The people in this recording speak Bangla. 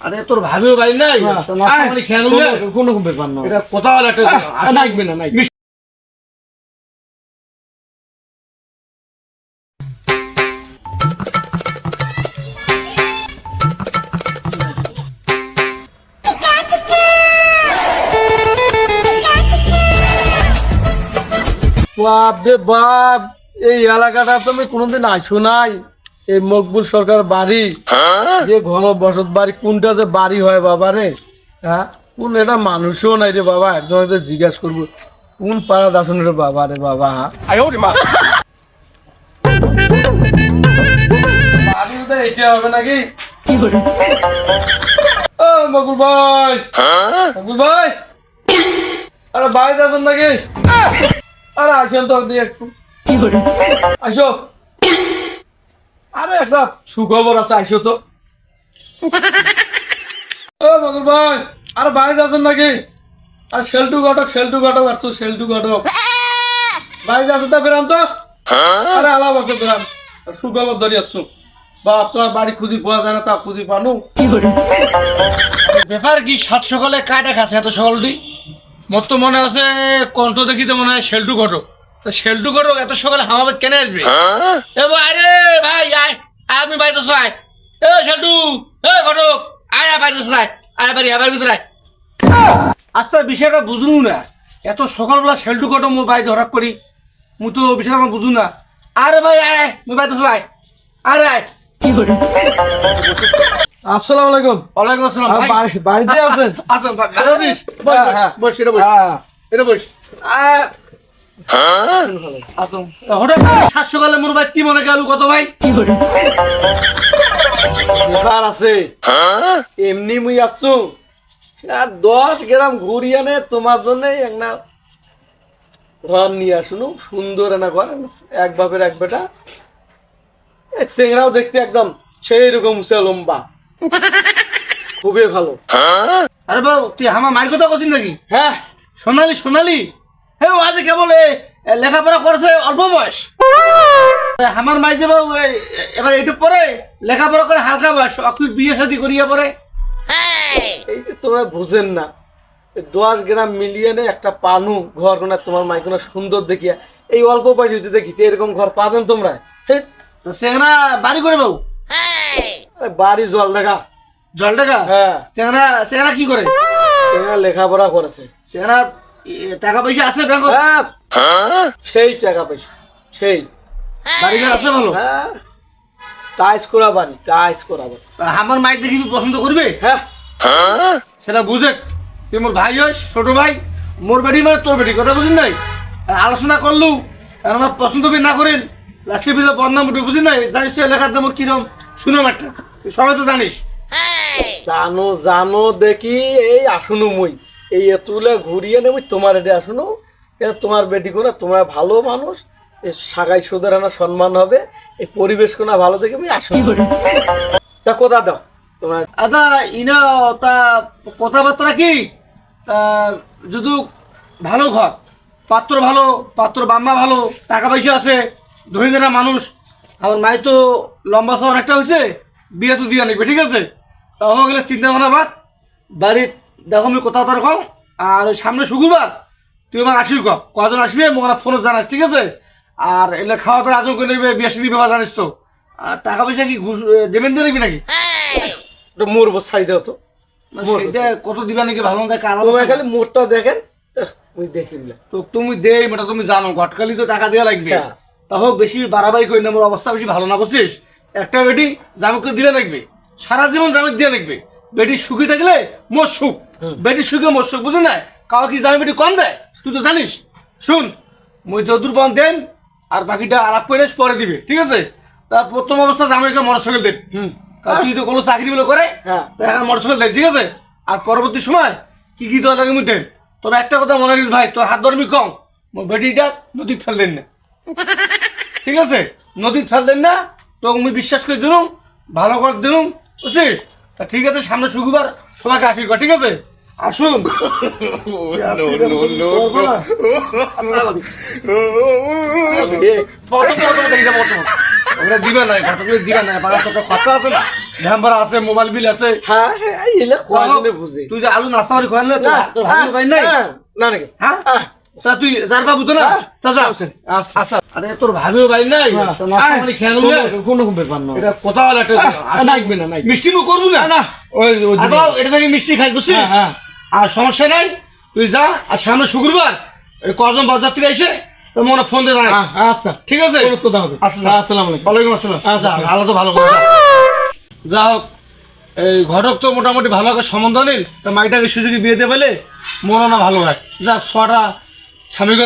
আরে তোর ভাবিও বাড়ি নাই। তো কোনো- কোনো ব্যাপার না। এটা কথা একটা আহ, না। বাপ রে বাপ এই এলাকাটা তুমি কোনোদিন আসো নাই? এই মকবুল সরকার বাড়ি যে ঘন বসত বাড়ি কোনটা যে বাড়ি হয় বাবা রে? হ্যাঁ? কোন এটা মানুষও নাই রে বাবা একদম একদম জিজ্ঞাসা করব কোন পাড়া দাসন রে বাবা রে বাবা? হ্যাঁ বাড়ি বোধহয় এইটা হবে নাকি? ও মকুল ভাই। মকুল ভাই। আরে ভাই দাসন নাকি? আরে আসেন তো দিয়ে একটু। আসো। আরে একটা সুখবর আছে, আইসো তো। ও মকুল ভাই, আরে ভাই যাচ্ছেন নাকি? আর শেলটু ঘটক শেলটু ঘটক আসছো শেলটু ঘটক। ভাই যাচ্ছে তো বেরাম তো? আরে আলাপ আছে বেরাম। সুখবর ধরি আসছো। বাপ, তোমার বাড়ি খুঁজি পাওয়া যায় না, তা খুঁজি পানু। ব্যাপার কি, সাত সকালে কাটা খাচ্ছে এত সকালটি মোর তো মনে আছে, কণ্ঠ দেখিতে মনে হয় শেল্টু ঘটক। তো শেল্টু ঘটক এত সকালে হামাবে কেন আসবে? এ ভাই, আরে ভাই আয়। আমি বাড়িতে আয়। এ শেল্টু এ ঘটক আয় আয় বাড়িতে আয়। আয় বাড়ি আয় বাড়িতে আয়। আস্তে বিষয়টা বুঝুন না। এত সকালবেলা শেল্টু ঘটক মই বাড়িতে হঠাৎ করি। মুই তো বিষয়টা বুঝুন না। আরে ভাই আয় মুই বাড়িতে আয়। আরে আয়। আসসালামু আলাইকুম। ওয়ালাইকুম আসসালাম ভাই। বাড়ি- বাড়িতে আছেন? আসেন ভাই, ভালো আছিস? বস, হ্যাঁ, হ্যাঁ। এটা বস। হ্যাঁ। এটা বস। আহ, আসুন। হঠাৎ করে সাত মোর ভাই কি মনে গেল কত ভাই ব্যাপার আছে এমনি মুই আসছু আর দশ গ্রাম তোমার জন্য একটা ঘর নিয়ে আসুন সুন্দর না ঘর এক বাপের এক বেটা চেংড়াও দেখতে একদম সেই রকম উঁচা লম্বা খুবই ভালো আরে বাবু তুই আমার মায়ের কথা করছিস নাকি হ্যাঁ সোনালি সোনালি হে আজ কেবল লেখাপড়া করেছে অল্প বয়স। আমার মাই যে এবার একটু পরে লেখাপড়া করে হালকা বয়স তুই বিয়ে শাদি করিয়া পরে এই তোমরা বুঝেন না। দশ গ্রাম মিলিয়নে একটা পানু ঘর কোনা তোমার মাই কোনো সুন্দর দেখিয়া। এই অল্প বয়স হচ্ছে দেখিছি এরকম ঘর পাবেন তোমরা। তো সেখানে বাড়ি করে বাবু। বাড়ি জল দেখা জল টাকা হ্যাঁ সেখানে সেখানে কি করে সেখানে লেখাপড়া করেছে সেখানে টাকা পয়সা আছে ব্যাংক হ্যাঁ। সেই টাকা পয়সা সেই। বাড়ি ঘর আছে ভালো হ্যাঁ। টাইস করা বাড়ি টাইস করা বাড়ি। আমার মাইক দেখি তুই পছন্দ করবে? হ্যাঁ। সেটা বুঝে। তুই মোর ভাই হস ছোট ভাই মোর বেটি মানে তোর বেটি কথা বুঝিস নাই? আলোচনা করলু আমার পছন্দ না করিল লাস্টের ভিতরে বদনাম উঠে বুঝিস নাই? জানিস তো এলাকার যেমন কিরম? শুনো একটা সবাই তো জানিস। জানো জানো দেখি এই আসুনু মুই। এই এতুলে ঘুরিয়ে নেবই তোমার এটি আসুনু এটা তোমার বেটি কোনা, তোমরা ভালো মানুষ। এই সাগাই সুদের আনা সম্মান হবে। এই পরিবেশ কোনা ভালো দেখে আমি আসুন তা কোথা দাও? তোমরা আদা ইনা, তা কথাবার্তা কি? যদি, ভালো ঘর। পাত্র ভালো, পাত্র বাম্মা ভালো, টাকা পয়সা আছে ধনী দেনা মানুষ। আমার মাই তো লম্বা সহ অনেকটা হয়েছে বিয়ে তো দিয়ে নিবে, ঠিক আছে? তা হয়ে গেলে চিন্তা ভাবনা বাদ। বাড়ির দেখো আমি কথা তার কম আর ওই সামনে শুক্রবার তুই আমার আসবি ক কজন আসবি? মোক ফোনে জানাস ঠিক আছে? আর এলে খাওয়া দাওয়া আয়োজন করে নেবে বিয়ে সাথে ব্যাপার জানিস তো। আর টাকা পয়সা কি ঘুষ দেবেন দিয়ে নাকি? একটু মোর ছাই দাও তো। কত দিবা নাকি ভালো মন্দ কার তোমরা খালি মোরটা দেখেন তো তুমি দেই মেটা তুমি জানো ঘটকালি তো টাকা দেওয়া লাগবে। হ্যাঁ। তা হোক বেশি বাড়াবাড়ি করি না মোর অবস্থা বেশি ভালো না বুঝছিস? একটা বেটি জামুকে দিলে লাগবে সারা জীবন জামুক দিয়ে লাগবে। বেটি সুখী থাকলে মোর সুখ। বেটি সুখে সুখ বুঝলি না কাউ কি জামি বেটি কম দেয়? তুই তো জানিস। শুন মুই যদুর পান দেন আর বাকিটা আলাপ করে পরে দিবে ঠিক আছে? তা প্রথম অবস্থা জামাইকে মোটরসাইকেল দেন হুম। কারণ তুই তো কোনো চাকরি বলে করে হ্যাঁ। মোটরসাইকেল দেয় ঠিক আছে? আর পরবর্তী সময় কি কি লাগে মুই দেন। তবে একটা কথা মনে রাখিস ভাই তোর হাত ধরবি কম বেটিটা নদীত ফেল দেন না। ঠিক আছে? নদীত ফেল দেন না তোকে মুই বিশ্বাস করে দিলুম ভালো করে দিলুম বুঝছিস? তা ঠিক আছে সামনে শুক্রবার সবাইকে আসির ঠিক আছে? আসুন। দিবে না কতগুলো দিবে না বাগান তো খরচা আছে না? ভ্যাম্বার আছে মোবাইল বিল আছে। হ্যাঁ হ্যাঁ বুঝে। তুই যে আলু নাস্তা করে খাওয়ালে না তোর ভাবি নাই? হ্যাঁ, না নাকি? হ্যাঁ? হ্যাঁ। তা তুই যার বাবু তো না? হ্যাঁ। যা আচ্ছা আচ্ছা। আরে তোর ভাবিও ভাই নাই। কোনো- ব্যাপার না। এটা কোথা না, মিষ্টি মুখ করব না? না ওই দিকে। আদাও এটা থেকে মিষ্টি খাই বুঝছিস? হ্যাঁ, হ্যাঁ। আর সমস্যা নাই তুই যা আর সামনে শুক্রবার কজন বাজার এসে মনে ফোন দিয়ে আচ্ছা। ঠিক আছে? কোনো কথা হবে। আচ্ছা আলাইকুম। আসসালাম। আচ্ছা। আল্লাহ তো ভালো যা। হোক এই ঘটক তো মোটামুটি ভালো করে সম্বন্ধ নেই তা মাইটাকে সুযোগে বিয়ে দিয়ে পেলে মনে না ভালো হয়। যা ছটা স্বামীকে